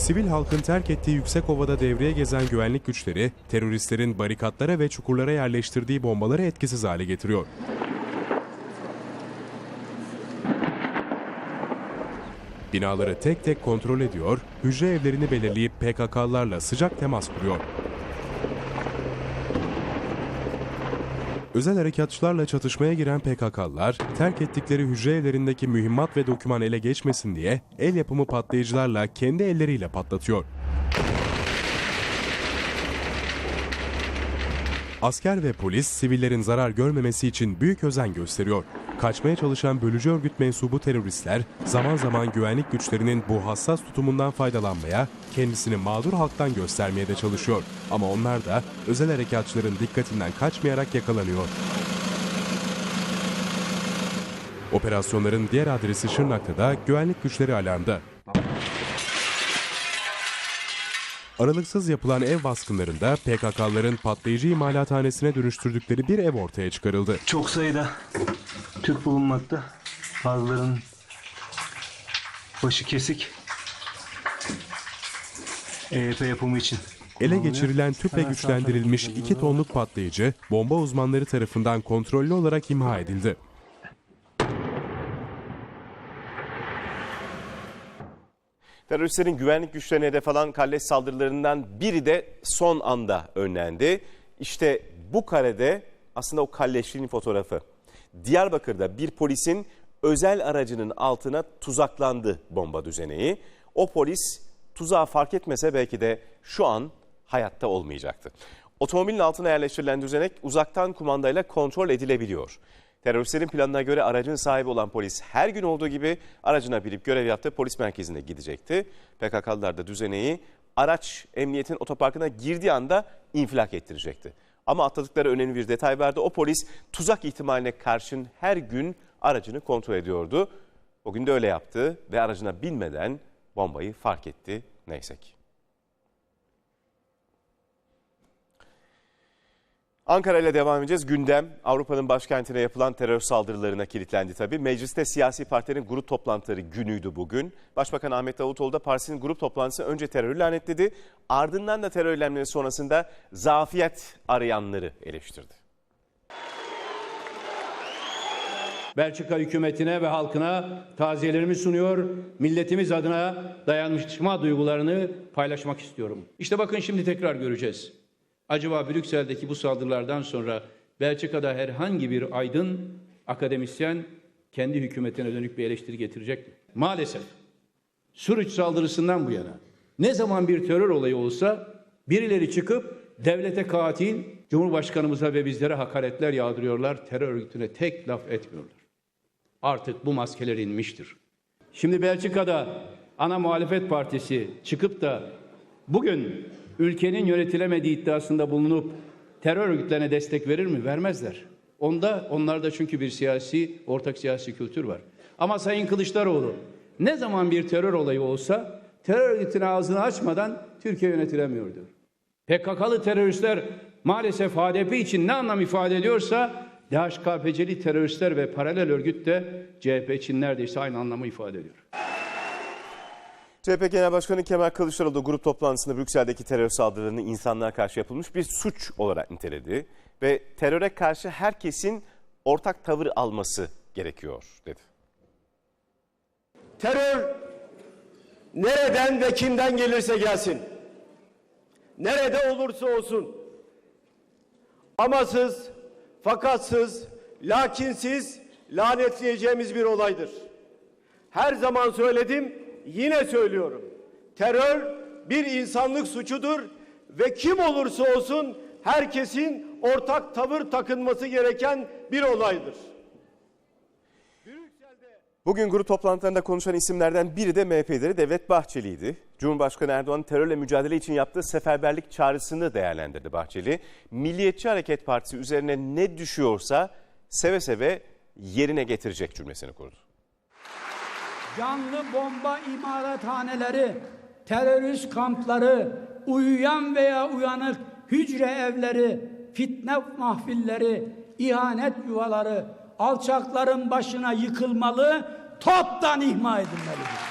Sivil halkın terk ettiği Yüksekova'da devreye gezen güvenlik güçleri, teröristlerin barikatlara ve çukurlara yerleştirdiği bombaları etkisiz hale getiriyor. Binaları tek tek kontrol ediyor, hücre evlerini belirleyip PKK'larla sıcak temas kuruyor. Özel harekatçılarla çatışmaya giren PKK'lılar, terk ettikleri hücre evlerindeki mühimmat ve doküman ele geçmesin diye el yapımı patlayıcılarla kendi elleriyle patlatıyor. Asker ve polis sivillerin zarar görmemesi için büyük özen gösteriyor. Kaçmaya çalışan bölücü örgüt mensubu teröristler zaman zaman güvenlik güçlerinin bu hassas tutumundan faydalanmaya, kendisini mağdur halktan göstermeye de çalışıyor. Ama onlar da özel harekatçıların dikkatinden kaçmayarak yakalanıyor. Operasyonların diğer adresi Şırnak'ta da güvenlik güçleri alarmda. Aralıksız yapılan ev baskınlarında PKK'ların patlayıcı imalathanesine dönüştürdükleri bir ev ortaya çıkarıldı. Çok sayıda Türk bulunmakta. Bazılarının başı kesik. EYP yapımı için. Ele geçirilen tüple güçlendirilmiş sağ tarafa 2 tonluk patlayıcı bomba uzmanları tarafından kontrollü olarak imha edildi. Teröristlerin güvenlik güçlerine hedef alan kalleş saldırılarından biri de son anda önlendi. İşte bu karede aslında o kalleşliğin fotoğrafı. Diyarbakır'da bir polisin özel aracının altına tuzaklandı bomba düzeneği. O polis tuzağı fark etmese belki de şu an hayatta olmayacaktı. Otomobilin altına yerleştirilen düzenek uzaktan kumandayla kontrol edilebiliyor. Teröristlerin planına göre aracın sahibi olan polis her gün olduğu gibi aracına binip görev yaptığı polis merkezine gidecekti. PKK'lılar da düzeneyi araç emniyetin otoparkına girdiği anda infilak ettirecekti. Ama atladıkları önemli bir detay vardı. O polis tuzak ihtimaline karşın her gün aracını kontrol ediyordu. O gün de öyle yaptı ve aracına binmeden bombayı fark etti neyse ki. Ankara ile devam edeceğiz. Gündem Avrupa'nın başkentine yapılan terör saldırılarına kilitlendi tabii. Mecliste siyasi partilerin grup toplantıları günüydü bugün. Başbakan Ahmet Davutoğlu da partisinin grup toplantısı önce terörü lanetledi. Ardından da terör eylemleri sonrasında zafiyet arayanları eleştirdi. Belçika hükümetine ve halkına taziyelerimi sunuyor. Milletimiz adına dayanışma duygularını paylaşmak istiyorum. İşte bakın şimdi tekrar göreceğiz. Acaba Brüksel'deki bu saldırılardan sonra Belçika'da herhangi bir aydın akademisyen kendi hükümetine dönük bir eleştiri getirecek mi? Maalesef. Suruç saldırısından bu yana ne zaman bir terör olayı olsa birileri çıkıp devlete katil, Cumhurbaşkanımıza ve bizlere hakaretler yağdırıyorlar. Terör örgütüne tek laf etmiyorlar. Artık bu maskeler inmiştir. Şimdi Belçika'da ana muhalefet partisi çıkıp da bugün ülkenin yönetilemediği iddiasında bulunup terör örgütlerine destek verir mi? Vermezler. Onda onlarda çünkü bir siyasi, ortak siyasi kültür var. Ama Sayın Kılıçdaroğlu ne zaman bir terör olayı olsa terör örgütüne ağzını açmadan Türkiye yönetilemiyor. PKK'lı teröristler maalesef HDP için ne anlam ifade ediyorsa DHKPC'li teröristler ve paralel örgüt de CHP için neredeyse aynı anlamı ifade ediyor. CHP Genel Başkanı Kemal Kılıçdaroğlu da grup toplantısında Brüksel'deki terör saldırılarını insanlığa karşı yapılmış bir suç olarak niteledi. Ve teröre karşı herkesin ortak tavır alması gerekiyor dedi. Terör nereden ve kimden gelirse gelsin. Nerede olursa olsun. Amasız, fakatsız, lakinsiz lanetleyeceğimiz bir olaydır. Her zaman söyledim, yine söylüyorum. Terör bir insanlık suçudur ve kim olursa olsun herkesin ortak tavır takınması gereken bir olaydır. Bugün grup toplantılarında konuşan isimlerden biri de MHP Devlet Bahçeli'ydi. Cumhurbaşkanı Erdoğan terörle mücadele için yaptığı seferberlik çağrısını değerlendirdi Bahçeli. Milliyetçi Hareket Partisi üzerine ne düşüyorsa seve seve yerine getirecek cümlesini kurdu. Canlı bomba imalathaneleri, terörist kampları, uyuyan veya uyanık hücre evleri, fitne mahfilleri, ihanet yuvaları, alçakların başına yıkılmalı, toptan ihmal edilmelidir.